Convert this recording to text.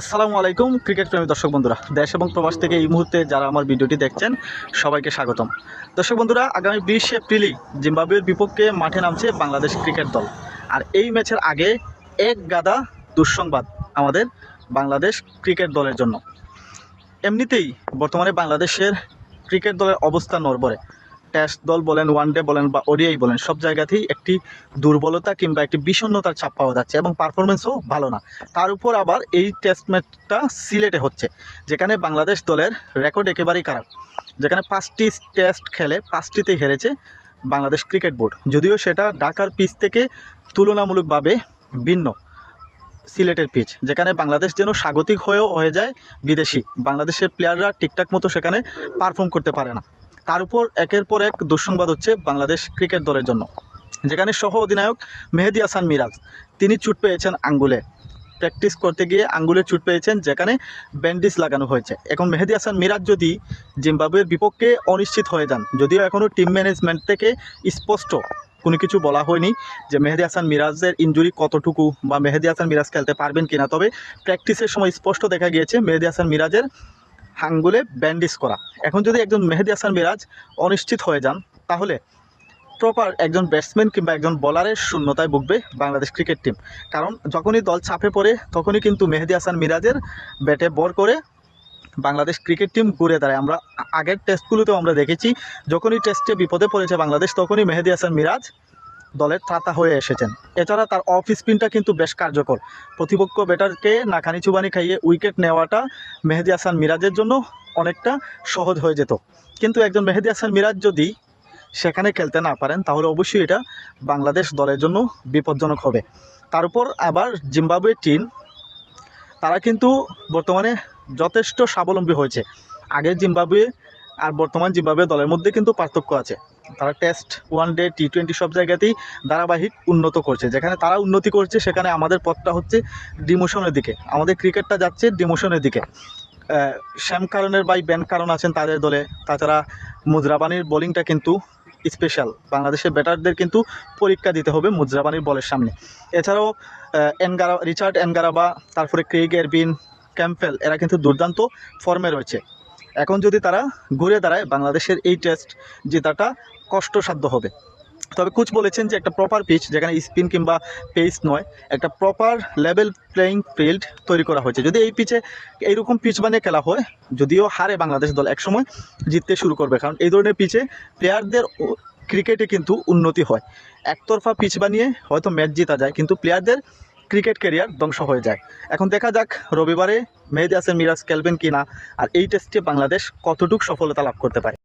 আসসালামু আলাইকুম, ক্রিকেট প্রেমী দর্শক বন্ধুরা। দেশ এবং প্রবাস থেকে এই মুহূর্তে যারা আমার ভিডিওটি দেখছেন, সবাইকে স্বাগতম। দর্শক বন্ধুরা, আগামী বিশ এপ্রিলই জিম্বাবুয়ের বিপক্ষে মাঠে নামছে বাংলাদেশ ক্রিকেট দল। আর এই ম্যাচের আগে এক গাদা দুঃসংবাদ আমাদের বাংলাদেশ ক্রিকেট দলের জন্য। এমনিতেই বর্তমানে বাংলাদেশের ক্রিকেট দলের অবস্থা নড়বড়ে। টেস্ট দল বলেন ওয়ান ডে বলেন বা ওডিআই বলেন, সব জায়গাতেই একটি দুর্বলতা কিংবা একটি বিষণ্ণতার ছাপ পাওয়া যাচ্ছে এবং পারফরমেন্সও ভালো না। তার উপর আবার এই টেস্ট ম্যাচটা সিলেটে হচ্ছে, যেখানে বাংলাদেশ দলের রেকর্ড একেবারেই খারাপ, যেখানে পাঁচটি টেস্ট খেলে পাঁচটিতেই হেরেছে বাংলাদেশ ক্রিকেট বোর্ড যদিও সেটা ঢাকার পিচ থেকে তুলনামূলকভাবে ভিন্ন, সিলেটের পিচ যেখানে বাংলাদেশ যেন স্বাগতিক হয়েও হয়ে যায় বিদেশি। বাংলাদেশের প্লেয়াররা ঠিকঠাক মতো সেখানে পারফর্ম করতে পারে না। তার উপর একের পর এক দুঃসংবাদ হচ্ছে বাংলাদেশ ক্রিকেট দলের জন্য। যেখানে সহ অধিনায়ক মেহেদি হাসান মিরাজ, তিনি চুট পেয়েছেন আঙ্গুলে। প্র্যাকটিস করতে গিয়ে আঙ্গুলে চুট পেয়েছেন, যেখানে ব্যান্ডেজ লাগানো হয়েছে। এখন মেহেদি হাসান মিরাজ যদি জিম্বাবুয়ের বিপক্ষে অনিশ্চিত হয়ে যান, যদিও এখনও টিম ম্যানেজমেন্ট থেকে স্পষ্ট কোনো কিছু বলা হয়নি যে মেহেদি হাসান মিরাজের ইঞ্জুরি কতটুকু বা মেহেদি হাসান মিরাজ খেলতে পারবেন কিনা, তবে প্র্যাকটিসের সময় স্পষ্ট দেখা গিয়েছে মেহেদি হাসান মিরাজের হাঙ্গুলে ব্যান্ডেজ করা। এখন যদি একজন মেহেদি হাসান মিরাজ অনিশ্চিত হয়ে যান, তাহলে প্রপার একজন ব্যাটসম্যান কিংবা একজন বলারের শূন্যতায় ভুগবে বাংলাদেশ ক্রিকেট টিম কারণ যখনই দল চাপে পড়ে, তখনই কিন্তু মেহেদি হাসান মিরাজের ব্যাটে বর করে বাংলাদেশ ক্রিকেট টিম ঘুরে দাঁড়ায়। আমরা আগের টেস্টগুলোতেও আমরা দেখেছি, যখনই টেস্টে বিপদে পড়েছে বাংলাদেশ, তখনই মেহেদি হাসান মিরাজ দলের ত্রাতা হয়ে এসেছেন। এছাড়া তার অফ স্পিনটা কিন্তু বেশ কার্যকর। প্রতিপক্ষ ব্যাটারকে নাকানি চুবানি খাইয়ে উইকেট নেওয়াটা মেহেদি হাসান মিরাজের জন্য অনেকটা সহজ হয়ে যেত। কিন্তু একজন মেহেদি হাসান মিরাজ যদি সেখানে খেলতে না পারেন, তাহলে অবশ্যই এটা বাংলাদেশ দলের জন্য বিপজ্জনক হবে। তার উপর আবার জিম্বাবুয়ে টিম, তারা কিন্তু বর্তমানে যথেষ্ট স্বাবলম্বী হয়েছে। আগের জিম্বাবুয়ে আর বর্তমান জিম্বাবুয়ে দলের মধ্যে কিন্তু পার্থক্য আছে। তারা test one day T twenty সব জায়গাতেই ধারাবাহিক উন্নত করছে। যেখানে তারা উন্নতি করছে, সেখানে আমাদের পথটা হচ্ছে ডিমোশনের দিকে। আমাদের ক্রিকেটটা যাচ্ছে ডিমোশনের দিকে। শ্যাম কারণের বাই ব্যান কারণ আছেন তাদের দলে। তাছাড়া মুজরাবানির বোলিংটা কিন্তু স্পেশাল বাংলাদেশের ব্যাটারদের কিন্তু পরীক্ষা দিতে হবে মুজরাবানির বলের সামনে। এছাড়াও এনগারা, রিচার্ড এনগারাবা, তারপরে ক্রেগ এরবিন ক্যাম্পেল এরা কিন্তু দুর্দান্ত ফর্মে রয়েছে। এখন যদি তারা ঘুরে দাঁড়ায়, বাংলাদেশের এই টেস্ট জেতাটা কষ্টসাধ্য হবে। তবে কোচ বলেছেন যে একটা প্রপার পিচ যেখানে স্পিন কিংবা পেস নয়, একটা প্রপার লেভেল প্লেয়িং ফিল্ড তৈরি করা হয়েছে। যদি এই পিচে এইরকম পিচ বানিয়ে খেলা হয়, যদিও হারে বাংলাদেশ দল একসময় জিততে শুরু করবে, কারণ এই ধরনের পিচে প্লেয়ারদের ক্রিকেটে কিন্তু উন্নতি হয়। একতরফা পিচ বানিয়ে হয়তো ম্যাচ জেতা যায়, কিন্তু প্লেয়ারদের ক্রিকেট ক্যারিয়ার ধ্বংস হয়ে যায়। এখন দেখা যাক রবিবারে মেহেদি হাসান মিরাজ খেলবেন কিনা, আর এই টেস্টে বাংলাদেশ কতটুকু সফলতা লাভ করতে পারে।